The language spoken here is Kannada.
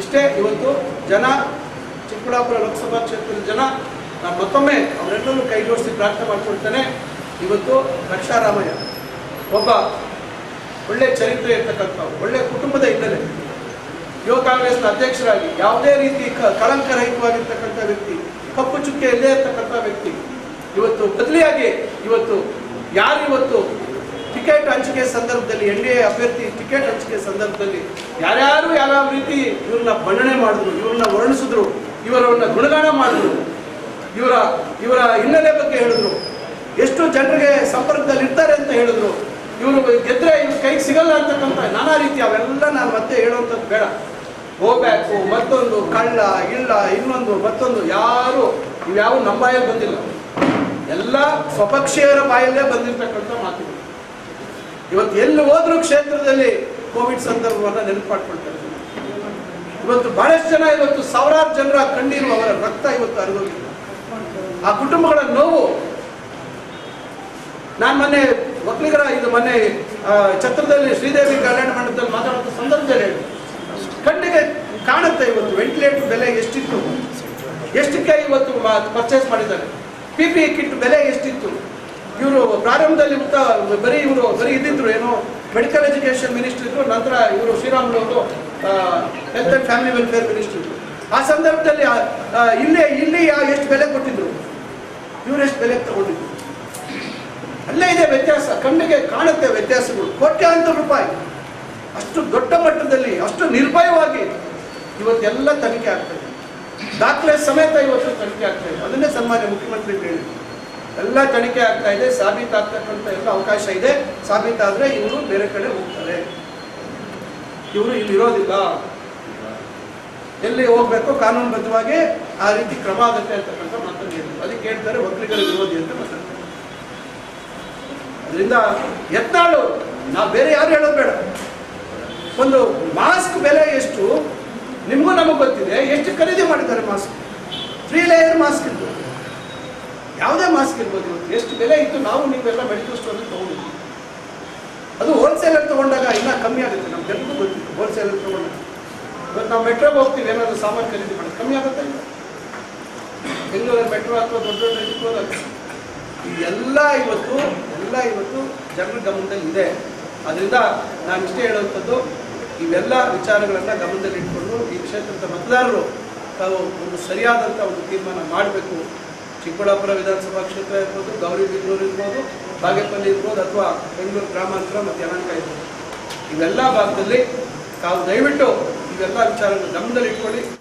ಇಷ್ಟೇ ಇವತ್ತು ಜನ ಚಿಕ್ಕಬಳ್ಳಾಪುರ ಲೋಕಸಭಾ ಕ್ಷೇತ್ರದ ಜನ ನಾನು ಮತ್ತೊಮ್ಮೆ ಅವರೆಲ್ಲರೂ ಕೈ ಜೋಡಿಸಿ ಪ್ರಾರ್ಥನೆ ಮಾಡಿಕೊಳ್ತೇನೆ. ಇವತ್ತು ರಕ್ಷಾರಾಮಯ್ಯ ಒಬ್ಬ ಒಳ್ಳೆ ಚರಿತ್ರೆ ಇರ್ತಕ್ಕಂಥ, ಒಳ್ಳೆ ಕುಟುಂಬದ ಹಿನ್ನೆಲೆ ಯುವ ಕಾಂಗ್ರೆಸ್ನ ಅಧ್ಯಕ್ಷರಾಗಿ ಯಾವುದೇ ರೀತಿ ಕ ಕಳಂಕರಹಿತವಾಗಿರ್ತಕ್ಕಂಥ ವ್ಯಕ್ತಿ, ಕಪ್ಪು ಚುಕ್ಕೆ ಇಲ್ಲೇ ಇರ್ತಕ್ಕಂಥ ವ್ಯಕ್ತಿ, ಇವತ್ತು ಬದಲಿಯಾಗಿ ಇವತ್ತು ಯಾರು ಇವತ್ತು ಟಿಕೆಟ್ ಹಂಚಿಕೆ ಸಂದರ್ಭದಲ್ಲಿ, ಎನ್ ಡಿ ಎ ಅಭ್ಯರ್ಥಿ ಟಿಕೆಟ್ ಹಂಚಿಕೆ ಸಂದರ್ಭದಲ್ಲಿ ಯಾರ್ಯಾರು ಯಾವ ರೀತಿ ಇವ್ರನ್ನ ಬಣ್ಣನೆ ಮಾಡಿದ್ರು, ಇವ್ರನ್ನ ವರ್ಣಿಸಿದ್ರು ಇವರನ್ನ ಗುಣಗಾನ ಮಾಡಿದ್ರು, ಇವರ ಇವರ ಹಿನ್ನೆಲೆ ಬಗ್ಗೆ ಹೇಳಿದ್ರು, ಎಷ್ಟು ಜನರಿಗೆ ಸಂಪರ್ಕದಲ್ಲಿ ಇರ್ತಾರೆ ಅಂತ ಹೇಳಿದ್ರು, ಇವರು ಗೆದ್ರೆ ಇವ್ರ ಕೈಗೆ ಸಿಗಲ್ಲ ಅಂತಕ್ಕಂಥ ನಾನಾ ರೀತಿ ಅವೆಲ್ಲ ನಾನು ಮತ್ತೆ ಹೇಳುವಂಥದ್ದು ಬೇಡ. ಹೋಗ್ಬೇಕು, ಮತ್ತೊಂದು ಕಳ್ಳ, ಇಲ್ಲ, ಇನ್ನೊಂದು, ಮತ್ತೊಂದು, ಯಾರು, ಇವ್ಯಾವು ಬಾಯಲ್ಲಿ ಬಂದಿಲ್ಲ. ಎಲ್ಲ ಸ್ವಪಕ್ಷೀಯರ ಬಾಯಲ್ಲೇ ಬಂದಿರತಕ್ಕಂಥ ಮಾತುಗಳು ಇವತ್ತು ಎಲ್ಲಿ ಹೋದ್ರೂ ಕ್ಷೇತ್ರದಲ್ಲಿ ಕೋವಿಡ್ ಸಂದರ್ಭವನ್ನು ನೆನಪು ಮಾಡ್ಕೊಳ್ತಾರೆ ಇವತ್ತು ಬಹಳಷ್ಟು ಜನ ಇವತ್ತು ಸಾವಿರಾರು ಜನರ ಕಣ್ಣೀರು ಅವರ ರಕ್ತ ಇವತ್ತು ಹರಿದೋಗಿದೆ. ಆ ಕುಟುಂಬಗಳ ನೋವು. ನಾನು ಮೊನ್ನೆ ಒಕ್ಕಲಿಗರ ಇದು ಮೊನ್ನೆ ಛತ್ರದಲ್ಲಿ ಶ್ರೀದೇವಿ ಕಲ್ಯಾಣ ಮಂಡಪದಲ್ಲಿ ಮಾತಾಡುವಂಥ ಸಂದರ್ಭದಲ್ಲಿ ಕಣ್ಣಿಗೆ ಕಾಣುತ್ತೆ ಇವತ್ತು ವೆಂಟಿಲೇಟರ್ ಬೆಲೆ ಎಷ್ಟಿತ್ತು. ಎಷ್ಟಕ್ಕೆ ಇವತ್ತು ಪರ್ಚೇಸ್ ಮಾಡಿದ್ದಾರೆ. ಪಿ ಪಿ ಕಿಟ್ ಬೆಲೆ ಎಷ್ಟಿತ್ತು. ಇವರು ಪ್ರಾರಂಭದಲ್ಲಿ ಉತ್ತ ಬರೀ ಇವರು, ಬರೀ ಇದ್ದಿದ್ರು ಏನೋ ಮೆಡಿಕಲ್ ಎಜುಕೇಶನ್ ಮಿನಿಸ್ಟ್ರಿ ಇದ್ರು, ನಂತರ ಇವರು ಶ್ರೀರಾಮುಲು ಅವರು health and family welfare ministry ಇದ್ರು. ಆ ಸಂದರ್ಭದಲ್ಲಿ ಇಲ್ಲೇ, ಇಲ್ಲಿ ಎಷ್ಟು ಬೆಲೆ ಕೊಟ್ಟಿದ್ರು? ಇವರು ಎಷ್ಟು ಬೆಲೆ ತಗೊಂಡಿದ್ರು? ಅಲ್ಲೇ ಇದೆ ವ್ಯತ್ಯಾಸ, ಕಣ್ಣಿಗೆ ಕಾಣುತ್ತೆ ವ್ಯತ್ಯಾಸಗಳು. ಕೋಟ್ಯಾಂತರ ರೂಪಾಯಿ. ಅಷ್ಟು ದೊಡ್ಡ ಮಟ್ಟದಲ್ಲಿ, ಅಷ್ಟು ನಿರ್ಭಯವಾಗಿ ಇವತ್ತೆಲ್ಲ ತನಿಖೆ ಆಗ್ತದೆ ದಾಖಲೆ ಸಮೇತ ಇವತ್ತು ತನಿಖೆ ಆಗ್ತದೆ ಅದನ್ನೇ ಸನ್ಮಾನ್ಯ ಮುಖ್ಯಮಂತ್ರಿ ಹೇಳಿದ್ರು. ಎಲ್ಲ ತನಿಖೆ ಆಗ್ತಾ ಇದೆ ಸಾಬೀತಾಗ್ತಕ್ಕಂಥ ಎಲ್ಲ ಅವಕಾಶ ಇದೆ. ಸಾಬೀತಾದ್ರೆ ಇವರು ಬೇರೆ ಕಡೆ ಹೋಗ್ತಾರೆ. ಇವರು ಇಲ್ಲಿ ಇರೋದಿಲ್ಲ. ಎಲ್ಲಿ ಹೋಗ್ಬೇಕು ಕಾನೂನುಬದ್ಧವಾಗಿ ಆ ರೀತಿ ಕ್ರಮ ಆಗುತ್ತೆ ಅಂತಕ್ಕಂಥ ಮಾತನ್ನು ಹೇಳಿದ್ರು. ಅದಕ್ಕೆ ಹೇಳ್ತಾರೆ ಒಕ್ಕಲಿಗರ ವಿರೋಧಿ ಅಂತ ಮಾತಾಡ್ತಾರೆ. ಅದರಿಂದ ಎತ್ತಾಳು. ನಾವು ಬೇರೆ ಯಾರು ಹೇಳೋದು ಬೇಡ. ಒಂದು ಮಾಸ್ಕ್ ಬೆಲೆ ಎಷ್ಟು? ನಿಮಗೂ ನಮಗೆ ಗೊತ್ತಿದೆ. ಎಷ್ಟು ಖರೀದಿ ಮಾಡಿದ್ದಾರೆ ಮಾಸ್ಕ್? ತ್ರೀ ಲೇಯರ್ ಮಾಸ್ಕ್ ಇತ್ತು. ಯಾವುದೇ ಮಾಸ್ಕ್ ಇರ್ಬೋದು ಇವತ್ತು ಎಷ್ಟು ಬೆಲೆ ಇತ್ತು ನಾವು ನೀವೆಲ್ಲ ಮೆಡಿಕಲ್ ಸ್ಟೋರ್ ತೊಗೊಂಡಿದ್ವಿ ಅದು ಹೋಲ್ಸೇಲರ್ ತೊಗೊಂಡಾಗ ಇನ್ನೂ ಕಮ್ಮಿ ಆಗುತ್ತೆ ನಮ್ಗೆಲ್ಲರಿಗೂ ಗೊತ್ತಿತ್ತು ಹೋಲ್ಸೇಲರ್ ತೊಗೊಂಡಾಗ. ಇವತ್ತು ನಾವು ಮೆಟ್ರೋಗೆ ಹೋಗ್ತೀವಿ, ಏನಾದರೂ ಸಾಮಾನು ಖರೀದಿ ಮಾಡೋದು ಕಮ್ಮಿ ಆಗುತ್ತೆ ಇಲ್ಲ? ಬೆಂಗಳೂರಲ್ಲಿ ಮೆಟ್ರೋ ಅಥವಾ ದೊಡ್ಡ ದೊಡ್ಡ ಈ ಎಲ್ಲ ಇವತ್ತು ಎಲ್ಲ ಇವತ್ತು ಜನರ ಗಮನದಲ್ಲಿ ಇದೆ. ಅದರಿಂದ ನಾನು ಇಷ್ಟೇ ಹೇಳುವಂಥದ್ದು, ಇವೆಲ್ಲ ವಿಚಾರಗಳನ್ನು ಗಮನದಲ್ಲಿ ಇಟ್ಕೊಂಡು ಈ ಕ್ಷೇತ್ರದ ಮತದಾರರು ತಾವು ಒಂದು ಸರಿಯಾದಂಥ ಒಂದು ತೀರ್ಮಾನ ಮಾಡಬೇಕು. ಚಿಕ್ಕಬಳ್ಳಾಪುರ ವಿಧಾನಸಭಾ ಕ್ಷೇತ್ರ ಇರ್ಬೋದು ಗೌರಿಬಿದನೂರು ಇರ್ಬೋದು, ಬಾಗೇಪಲ್ಲಿ ಇರ್ಬೋದು ಅಥವಾ ಬೆಂಗಳೂರು ಗ್ರಾಮಾಂತರ ಮತ್ತು ಯಲಹಂಕ ಇರ್ಬೋದು. ಇವೆಲ್ಲ ಭಾಗದಲ್ಲಿ ತಾವು ದಯವಿಟ್ಟು ಇವೆಲ್ಲ ವಿಚಾರಗಳನ್ನು ಗಮನದಲ್ಲಿ ಇಟ್ಕೊಳ್ಳಿ